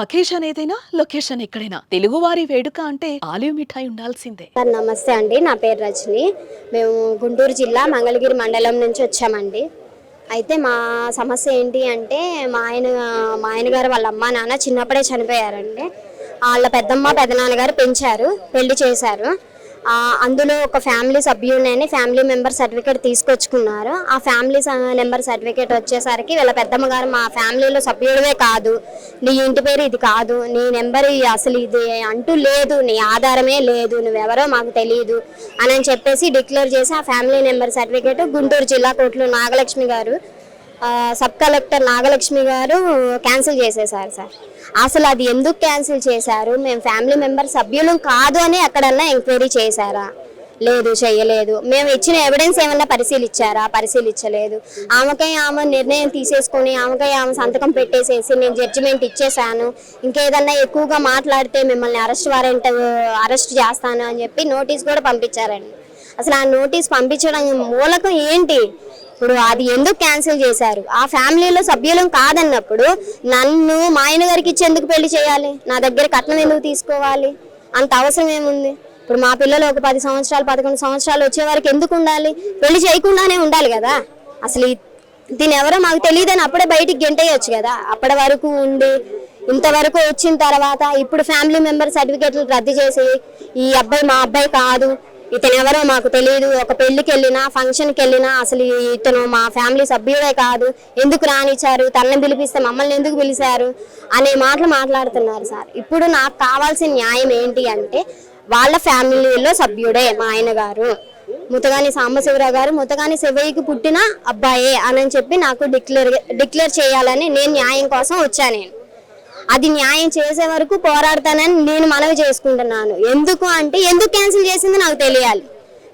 Occasion ఏదైనా location ఎక్కడైనా. తెలుగువారి వేడుక అంటే ఆలివ్ మిఠాయి ఉండాల్సిందే. సార్ నమస్తే అండి. నా పేరు రజని. మేము గుంటూరు జిల్లా మంగళగిరి మండలం నుంచి వచ్చామండి. అయితే మా సమస్య ఏంటి అంటే మా ఆయన మా ఆయన గారు వాళ్ళ అమ్మ నాన్న చిన్నప్పుడే చనిపోయారండి. వాళ్ళ పెద్దమ్మ పెదనాన్నగారు పెంచారు పెళ్ళి చేశారు. అందులో ఒక ఫ్యామిలీ సభ్యుడిని ఫ్యామిలీ మెంబర్ సర్టిఫికేట్ తీసుకొచ్చుకున్నారు. ఆ ఫ్యామిలీ నెంబర్ సర్టిఫికేట్ వచ్చేసరికి వీళ్ళ పెద్దమ్మ గారు మా ఫ్యామిలీలో సభ్యుడివే కాదు. నీ ఇంటి పేరు ఇది కాదు. నీ నెంబర్ అసలు ఇది అంటూ లేదు. నీ ఆధారమే లేదు. నువ్వెవరో మాకు తెలియదు అని అని చెప్పేసి డిక్లేర్ చేసి ఆ ఫ్యామిలీ నెంబర్ సర్టిఫికేట్ గుంటూరు జిల్లా కోర్టులో నాగలక్ష్మి గారు సబ్ కలెక్టర్ నాగలక్ష్మి గారు క్యాన్సిల్ చేసేసారు సార్. అసలు అది ఎందుకు క్యాన్సిల్ చేశారు? మేము ఫ్యామిలీ మెంబర్ సభ్యులం కాదు అని ఎక్కడన్నా ఎంక్వైరీ చేశారా? లేదు చేయలేదు. మేము ఇచ్చిన ఎవిడెన్స్ ఏమన్నా పరిశీలించారా పరిశీలించలేదు. ఆమెకై ఆమె నిర్ణయం తీసేసుకొని ఆమెకై ఆమె సంతకం పెట్టేసేసి నేను జడ్జిమెంట్ ఇచ్చేసాను ఇంకేదన్నా ఎక్కువగా మాట్లాడితే మిమ్మల్ని అరెస్ట్ వారెంట్ అరెస్ట్ చేస్తాను అని చెప్పి నోటీస్ కూడా పంపించారండి. అసలు ఆ నోటీస్ పంపించడం మూలకం ఏంటి? ఇప్పుడు అది ఎందుకు క్యాన్సిల్ చేశారు? ఆ ఫ్యామిలీలో సభ్యులం కాదన్నప్పుడు నన్ను మా ఆయన గారికి ఇచ్చి ఎందుకు పెళ్ళి చేయాలి? నా దగ్గర కట్నం ఎందుకు తీసుకోవాలి? అంత అవసరం ఏముంది? ఇప్పుడు మా పిల్లలు ఒక పది సంవత్సరాలు పదకొండు సంవత్సరాలు వచ్చే వరకు ఎందుకు ఉండాలి? పెళ్ళి చేయకుండానే ఉండాలి కదా? అసలు దీని ఎవరో మాకు తెలియదని అప్పుడే బయటికి గెంటేయచ్చు కదా? అప్పటి వరకు ఉండి ఇంతవరకు వచ్చిన తర్వాత ఇప్పుడు ఫ్యామిలీ మెంబర్ సర్టిఫికేట్లు రద్దు చేసి ఈ అబ్బాయి మా అబ్బాయి కాదు ఇతను ఎవరో మాకు తెలియదు ఒక పెళ్ళికి వెళ్ళినా ఫంక్షన్కి వెళ్ళినా అసలు ఇతను మా ఫ్యామిలీ సభ్యుడే కాదు. ఎందుకు రానిచ్చారు? తనని పిలిపిస్తే మమ్మల్ని ఎందుకు పిలిచారు అనే మాటలు మాట్లాడుతున్నారు సార్. ఇప్పుడు నాకు కావాల్సిన న్యాయం ఏంటి అంటే వాళ్ళ ఫ్యామిలీలో సభ్యుడే మా ఆయన గారు. ముతగాని సాంబశివరావు గారు ముతగాని శివయ్యకి పుట్టిన అబ్బాయే అని చెప్పి నాకు డిక్లేర్ డిక్లేర్ చేయాలని నేను న్యాయం కోసం వచ్చాను నేను. అది న్యాయం చేసే వరకు పోరాడతానని నేను మనవి చేసుకుంటున్నాను. ఎందుకు అంటే ఎందుకు క్యాన్సిల్ చేసింది నాకు తెలియాలి.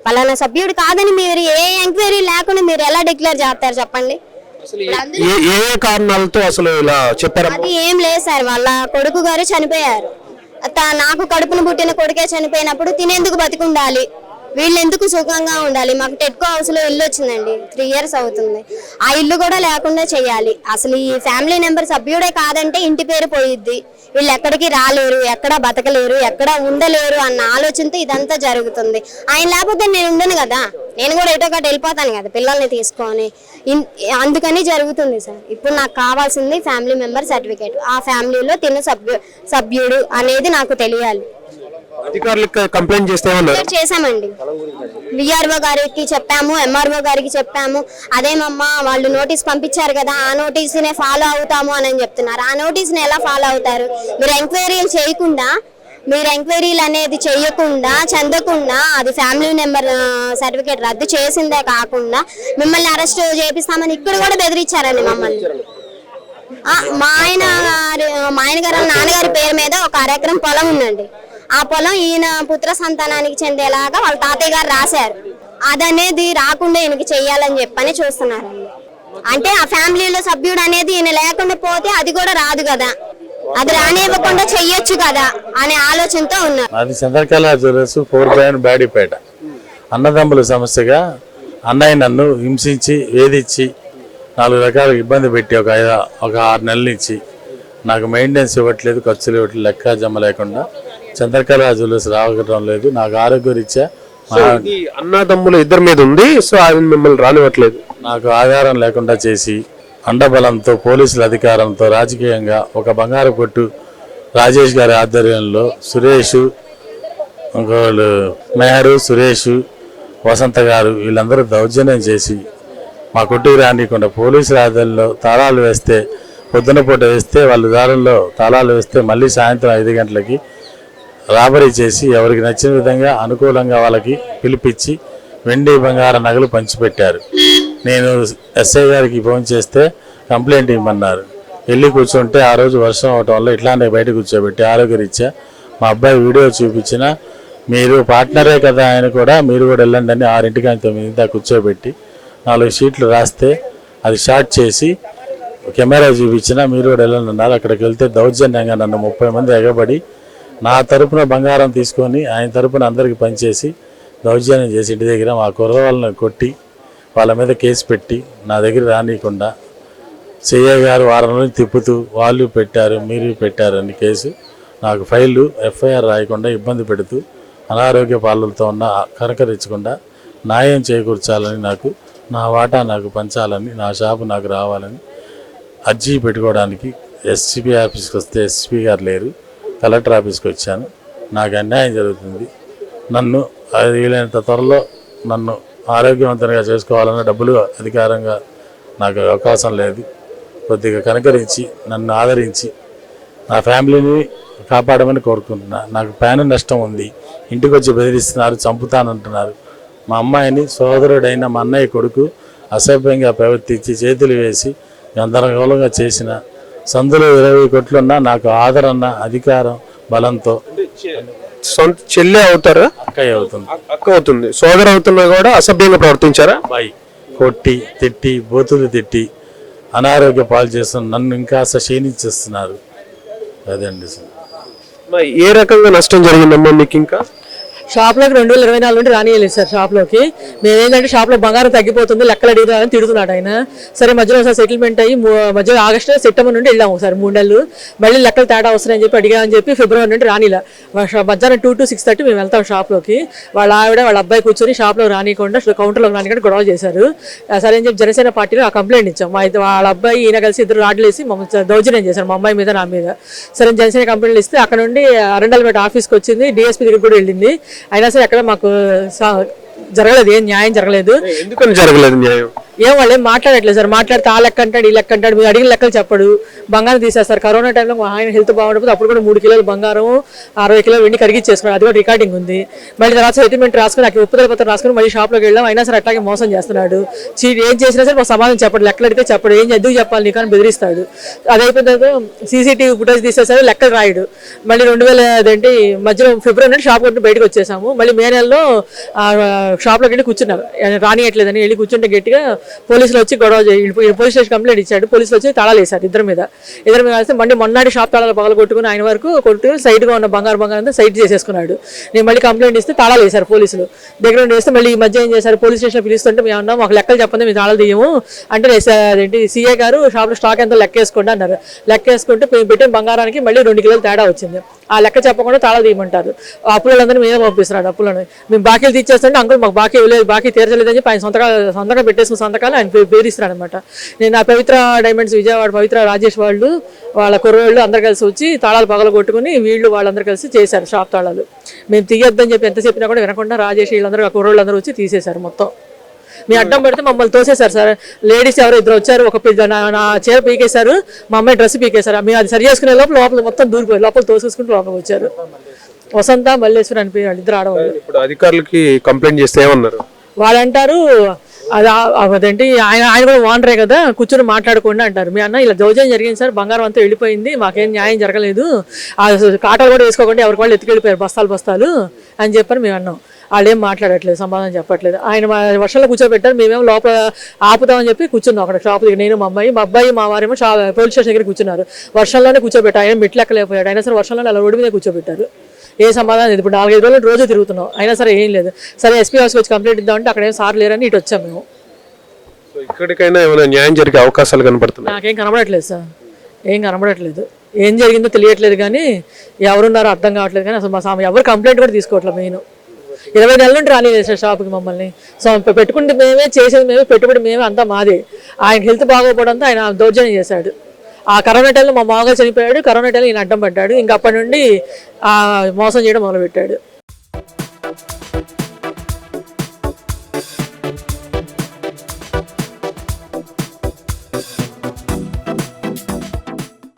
పలానా సభ్యుడు కాదని మీరు ఏ ఎంక్వైరీ లేకుండా మీరు ఎలా డిక్లేర్ చేస్తారు చెప్పండి? ఏ ఏ ఏ కారణాలతో అసలు ఇలా చెప్పారు అది ఏం లేదు సార్ వాళ్ళ కొడుకు గారు చనిపోయారు. నాకు కడుపును పుట్టిన కొడుకే చనిపోయినప్పుడు తినేందుకు బతికుండాలి. వీళ్ళు ఎందుకు సుఖంగా ఉండాలి? మాకు టెట్కో హౌస్లో ఇల్లు వచ్చిందండి. త్రీ ఇయర్స్ అవుతుంది. ఆ ఇల్లు కూడా లేకుండా చేయాలి. అసలు ఈ ఫ్యామిలీ నెంబర్ సభ్యుడే కాదంటే ఇంటి పేరు పోయిద్ది. వీళ్ళు ఎక్కడికి రాలేరు ఎక్కడ బతకలేరు ఎక్కడ ఉండలేరు అన్న ఆలోచనతో ఇదంతా జరుగుతుంది. ఆయన లేకపోతే నేను ఉండను కదా? నేను కూడా ఎటో ఒకటి వెళ్ళిపోతాను కదా పిల్లల్ని తీసుకొని. ఇన్- అందుకని జరుగుతుంది సార్. ఇప్పుడు నాకు కావాల్సింది ఫ్యామిలీ మెంబర్ సర్టిఫికేట్. ఆ ఫ్యామిలీలో తిన్న సభ్యు సభ్యుడు అనేది నాకు తెలియాలి. అధికారులకు కంప్లైంట్ చేస్తే చేశామండి. విఆర్ఓ గారికి చెప్పాము ఎంఆర్ఓ గారికి చెప్పాము. అదేమమ్మా వాళ్ళు నోటీస్ పంపించారు కదా ఆ నోటీస్ నే ఫాలో అవుతాము అని చెప్తున్నారు. ఆ నోటీస్ని ఎలా ఫాలో అవుతారు? మీరు ఎంక్వైరీలు చేయకుండా మీరు ఎంక్వైరీలు అనేది చేయకుండా చెందకుండా అది ఫ్యామిలీ నెంబర్ సర్టిఫికేట్ రద్దు చేసిందే కాకుండా మిమ్మల్ని అరెస్ట్ చేపిస్తామని ఇక్కడ కూడా బెదిరించారండి మమ్మల్ని. మా ఆయన గారు మా ఆయన గారు నాన్నగారి పేరు మీద ఒక అరెకరం పొలం ఉందండి. ఆ పొలం ఈయన పుత్ర సంతానానికి చెందేలాగా వాళ్ళ తాతయ్య గారు రాశారు. అదనేది రాకుండా ఈయనకి చెయ్యాలని చెప్పని చూస్తున్నారు. అంటే ఆ ఫ్యామిలీలో సభ్యుడు అనేది ఈయన లేకుండా పోతే అది కూడా రాదు కదా. అది రానివ్వకుండా చెయ్యొచ్చు కదా అనే ఆలోచనతో ఉన్నారు. అది చంద్రకళ జ్యువెలర్స్ ఫోర్ బైన్ బ్యాడీపేట అన్నదమ్ముల సమస్యగా అన్నయ్య నన్ను హింసించి వేధించి నాలుగు రకాల ఇబ్బంది పెట్టి ఒక ఐదు ఒక ఆరు నెలల నుంచి నాకు మెయింటెనెన్స్ ఇవ్వట్లేదు ఖర్చులు ఇవ్వట్లేదు లెక్క జమ లేకుండా చంద్రకళ జ్యువెలర్స్ రావడం లేదు. నాకు ఆరోగ్యరీత్యా అన్నదమ్ముల ఇద్దరి మీద ఉంది. సో ఆయన మిమ్మల్ని రానివ్వట్లేదు. నాకు ఆధారం లేకుండా చేసి అండబలంతో పోలీసుల అధికారంతో రాజకీయంగా ఒక బంగారు కొట్టు రాజేష్ గారి ఆధ్వర్యంలో సురేష్ ఇంకోళ్ళు మెహరు సురేష్ వసంత గారు వీళ్ళందరూ దౌర్జన్యం చేసి మా కొట్టుకు రానికుండా పోలీసుల ఆధ్వర్యంలో తాళాలు వేస్తే పొద్దున పూట వేస్తే వాళ్ళు దారుల్లో తాళాలు వేస్తే మళ్ళీ సాయంత్రం ఐదు గంటలకి రాబరీ చేసి ఎవరికి నచ్చిన విధంగా అనుకూలంగా వాళ్ళకి పిలిపించి వెండి బంగార నగలు పంచిపెట్టారు. నేను ఎస్ఐ గారికి ఫోన్ చేస్తే కంప్లైంట్ ఇవ్వమన్నారు వెళ్ళి కూర్చుంటే ఆ రోజు వర్షం అవటం వల్ల ఇట్లానే బయట కూర్చోబెట్టి ఆరోగ్యరీత్యా మా అబ్బాయి వీడియో చూపించిన మీరు పార్ట్నరే కదా ఆయన కూడా మీరు కూడా వెళ్ళండి అని ఆరింటికి ఆయన తొమ్మిది దాకా కూర్చోబెట్టి నాలుగు షీట్లు రాస్తే అది షార్ట్ చేసి కెమెరా చూపించిన మీరు కూడా వెళ్ళండి అన్నారు. అక్కడికి వెళ్తే దౌర్జన్యంగా నన్ను ముప్పై మంది ఎగబడి నా తరపున బంగారం తీసుకొని ఆయన తరపున అందరికి పనిచేసి దౌర్జన్యం చేసి ఇంటి దగ్గర మా కుర్ర వాళ్ళని కొట్టి వాళ్ళ మీద కేసు పెట్టి నా దగ్గర రానియకుండా సీఏ గారు వారం రోజులు తిప్పుతూ వాళ్ళు పెట్టారు మీరు పెట్టారని కేసు నాకు ఫైళ్ళు ఎఫ్ఐఆర్ రాయకుండా ఇబ్బంది పెడుతూ అనారోగ్య పాలనతో ఉన్న కనకరించకుండా న్యాయం చేకూర్చాలని నాకు నా వాటా నాకు పంచాలని నా షాపు నాకు రావాలని అర్జీ పెట్టుకోవడానికి ఎస్సీపీ ఆఫీస్కి వస్తే ఎస్పీ గారు లేరు. కలెక్టర్ ఆఫీస్కి వచ్చాను. నాకు అన్యాయం జరుగుతుంది. నన్ను అది వీలైనంత త్వరలో నన్ను ఆరోగ్యవంతంగా చేసుకోవాలన్న డబ్బులు అధికారంగా నాకు అవకాశం లేదు. కొద్దిగా కనకరించి నన్ను ఆదరించి నా ఫ్యామిలీని కాపాడమని కోరుకుంటున్నా. నాకు ప్యాన్ నష్టం ఉంది. ఇంటికి వచ్చి బెదిరిస్తున్నారు చంపుతానంటున్నారు. మా అమ్మాయిని సోదరుడైన మా అన్నయ్య కొడుకు అసభ్యంగా ప్రవర్తించి చేతులు వేసి గందరగోళంగా చేసిన సందులో ఇరవై కొట్లున్నా నాకు ఆదరణ అధికారం బలంతో సొంత చెల్లె అవుతారా? అక్కయ్య అవుతుంది. అక్క అవుతుంది. సోదరు అవుతున్నా కూడా అసభ్యంగా ప్రవర్తించారా? అబ్బాయి కొట్టి తిట్టి బూతులు తిట్టి అనారోగ్య పాలు చేస్తున్న నన్ను ఇంకా క్షీణించేస్తున్నారు అదండి సార్. మరి ఏ రకంగా నష్టం జరిగిందమ్మా మీకు ఇంకా? షాప్లోకి రెండు వేల ఇరవై నాలుగు నుండి రానియలేదు సార్ షాప్లోకి. మేమేంటంటే షాప్లో బంగారం తగ్గిపోతుంది లెక్కలు అడుగుతారని తిడుతున్నాడు ఆయన. సరే మధ్యలో ఒకసారి సెటిల్మెంట్ అయ్యి మధ్యలో ఆగస్టు సెప్టెంబర్ నుండి వెళ్ళాము సార్ మూడు నెలలు. మళ్ళీ లెక్కలు తేడా వస్తున్నాయని చెప్పి అడిగామని చెప్పి ఫిబ్రవరి నుండి రానిలా మధ్యాహ్నం టూ టు సిక్స్ థర్టీ మేము వెళ్తాం షాప్లోకి. వాళ్ళ ఆవిడ వాళ్ళ అబ్బాయి కూర్చొని షాప్లో రానియకుండా కౌంటర్లో రానికంటే గొడవ చేశారు. సరే అని చెప్పి జనసేన పార్టీలో ఆ కంప్లైంట్ ఇచ్చాం. మా వాళ్ళ అబ్బాయి ఈయన కలిసి ఇద్దరు రాడ్లేసి మమ్మల్ని దౌర్జన్యం చేశారు మా అమ్మాయి మీద నా మీద. సరే జనసేన కంప్లైంట్ ఇస్తే అక్కడ నుండి అరండల్పేట ఆఫీస్కి వచ్చింది. డిఎస్పీ దగ్గర కూడా వెళ్ళింది. అయినా సరే అక్కడ మాకు జరగలేదు ఏం న్యాయం జరగలేదు. ఎందుకని జరగలేదు న్యాయం? ఏం వాళ్ళు ఏం మాట్లాడట్లేదు సార్. మాట్లాడితే ఆ లెక్క అంటాడు ఈ లెక్క అంటాడు మీరు అడిగిన లెక్కలు చెప్పడు. బంగారం తీసేస్తారు. కరోనా టైంలో ఆయన హెల్త్ బాగుండకపోతే అప్పుడు కూడా మూడు కిలోలు బంగారం అరవై కిలోలు వెండి కరిగిచ్చేసుకున్నాడు. అది కూడా రికార్డింగ్ ఉంది. మళ్ళీ తర్వాత సెటిల్మెంట్ రాసుకుని నాకు ఉప్పుదల పత్రం రాసుకుని మళ్ళీ షాప్లోకి వెళ్ళాం అయినా సరే అట్లాగే మోసం చేస్తున్నాడు. చీటి ఏం చేసినా సరే మాకు సమాధానం చెప్పడు. లెక్కలు అడిగితే చెప్పడు. ఏం ఎందుకు చెప్పాలి నీకు అని బెదిరిస్తాడు. అది అయిపోయిన తర్వాత సీసీటీవీ ఫుటేజ్ తీసేసారు లెక్కలు రాయడు. మళ్ళీ రెండు వేల అదేంటి మధ్యలో ఫిబ్రవరి నుండి షాప్ కొట్టి బయటకు వచ్చేసాము. మళ్ళీ మే నెలలో షాప్లోకి వెళ్ళి కూర్చున్నారు. రానియట్లేదని వెళ్ళి కూర్చుంటే గట్టిగా పోలీసులు వచ్చి గొడవ పోలీస్ స్టేషన్ కంప్లైంట్ ఇచ్చాడు. పోలీసులు వచ్చి తాళాలు వేశారు ఇద్దరి మీద. ఇద్దరి మీద వేస్తే మళ్ళీ మొన్నటి షాప్ తాళాలు పగల కొట్టుకుని ఆయన వరకు కొట్టుకుని సైడ్గా ఉన్న బంగారు బంగారం అంతా సైడ్ చేసేసుకున్నాడు. నేను మళ్ళీ కంప్లైంట్ ఇస్తే తాళాలు వేశారు పోలీసులు. దగ్గర నుండి వేస్తే మళ్ళీ ఈ మధ్య ఏం చేశారు? పోలీస్ స్టేషన్ పిలుస్తుంటే మేము అన్నాం మాకు లెక్కలు చెప్పండి మేము తాళాలు తీయము. అంటే అదేంటి సీఏ గారు షాప్లో స్టాక్ ఎంత లెక్క వేసుకోండి అన్నారు. లెక్క వేసుకుంటే మేము పెట్టిన బంగారానికి మళ్ళీ రెండు కిలోలు తేడా వచ్చింది. ఆ లెక్క చెప్పకుండా తాళాలు తీయమంటారు. ఆ అప్పులందరినీ మేమే పంపిస్తున్నాడు అప్పులను మేము బాకీలు తీర్చేస్తుంటే అంకుల్ మాకు బాకీ ఇవ్వలేదు బాకీ తీర్చలేదని ఆయన సొంతకాలు సొంతంగా పెట్టేసుకున్న సంతకాలు ఆయన పేరిస్తున్నాడు అనమాట నేను ఆ పవిత్ర డైమండ్స్ విజయవాడ పవిత్ర రాజేష్ వాళ్ళు వాళ్ళ కుర్రోళ్ళు అందరు కలిసి వచ్చి తాళాలు పగల కొట్టుకుని వీళ్ళు వాళ్ళందరూ కలిసి చేశారు షాప్ తాళాలు. మేము తీయొద్దని చెప్పి ఎంత చెప్పినా కూడా వినకుండా రాజేష్ వీళ్ళందరూ ఆ కుర్రోళ్ళు అందరూ వచ్చి తీసేశారు మొత్తం. మీ అడ్డం పెడితే మమ్మల్ని తోసేశారు సార్. లేడీస్ ఎవరో ఇద్దరు వచ్చారు ఒక నా చీర పీకేశారు మా అమ్మాయి డ్రెస్ పీకేశారు. మేము అది సరి చేసుకునే లోపల లోపల మొత్తం దూరిపోయి లోపల తోసేసుకుంటూ లోపలికి వచ్చారు. వసంత మల్లేశ్వరి అని వాళ్ళు ఇద్దరు ఆడవాళ్ళు. ఇప్పుడు అధికారులకి కంప్లైంట్ చేస్తే ఏమన్నారు? వాళ్ళు అంటారు అది అదేంటి ఆయన ఆయన కూడా ఓనరే కదా కూర్చొని మాట్లాడుకోండి అంటారు. మీ అన్న ఇలా దౌర్జన్యం జరిగింది సార్ బంగారం అంతా వెళ్ళిపోయింది మాకేం న్యాయం జరగలేదు. ఆ కాటాలు కూడా వేసుకోకుండా ఎవరికి వాళ్ళు ఎత్తుకెళ్ళిపోయారు బస్తాలు బస్తాలు అని చెప్పని మేము అన్నాం. వాళ్ళు ఏం మాట్లాడట్లేదు సమాధానం చెప్పట్లేదు. ఆయన వర్షంలో కూర్చోబెట్టారు మేమేమో లోపల ఆపుదామని చెప్పి కూర్చున్నాం అక్కడ షాప్ దగ్గర. నేను మా అమ్మాయి మా అబ్బాయి మా వారేమో షా పోలీస్ స్టేషన్ దగ్గర కూర్చున్నారు. వర్షంలోనే కూర్చోబెట్టారు. ఆయన మెట్లు ఎక్కలేకపోయాడు అయినా సరే వర్షంలోనే అలా రోడ్డు మీద కూర్చోబెట్టారు. ఏ సమాధానం లేదు. ఇప్పుడు నాలుగైదు రోజులు రోజు తిరుగుతున్నాం. అయినా సరే ఏం లేదు. సరే ఎస్పీ హౌస్కి వచ్చి కంప్లైంట్ ఇద్దామంటే అక్కడ ఏం సార్ లేరని ఇటు వచ్చాం మేము. ఇక్కడికైనా ఏమైనా న్యాయం జరిగే అవకాశాలు కనపడుతున్నాయి నాకేం కనబడట్లేదు సార్. ఏం కనబడట్లేదు. ఏం జరిగిందో తెలియట్లేదు కానీ ఎవరున్నారో అర్థం కావట్లేదు కానీ అసలు మా సామె ఎవరు కంప్లైంట్ కూడా తీసుకోవట్లేదు మెయిన్. ఇరవై నెలల నుండి రాలేదు సార్ షాప్కి మమ్మల్ని. సో పెట్టుకుంటే మేమే చేసేది మేమే పెట్టుబడి మేమే అంతా మాదే. ఆయన హెల్త్ బాగోపోవడంతో ఆయన దౌర్జన్యం చేశాడు. ఆ కరోనా టైంలో మా మామగారు చనిపోయాడు కరోనా టైంలో ఈయన అడ్డం పడ్డాడు. ఇంకా అప్పటి నుండి ఆ మోసం చేయడం మొదలుపెట్టాడు.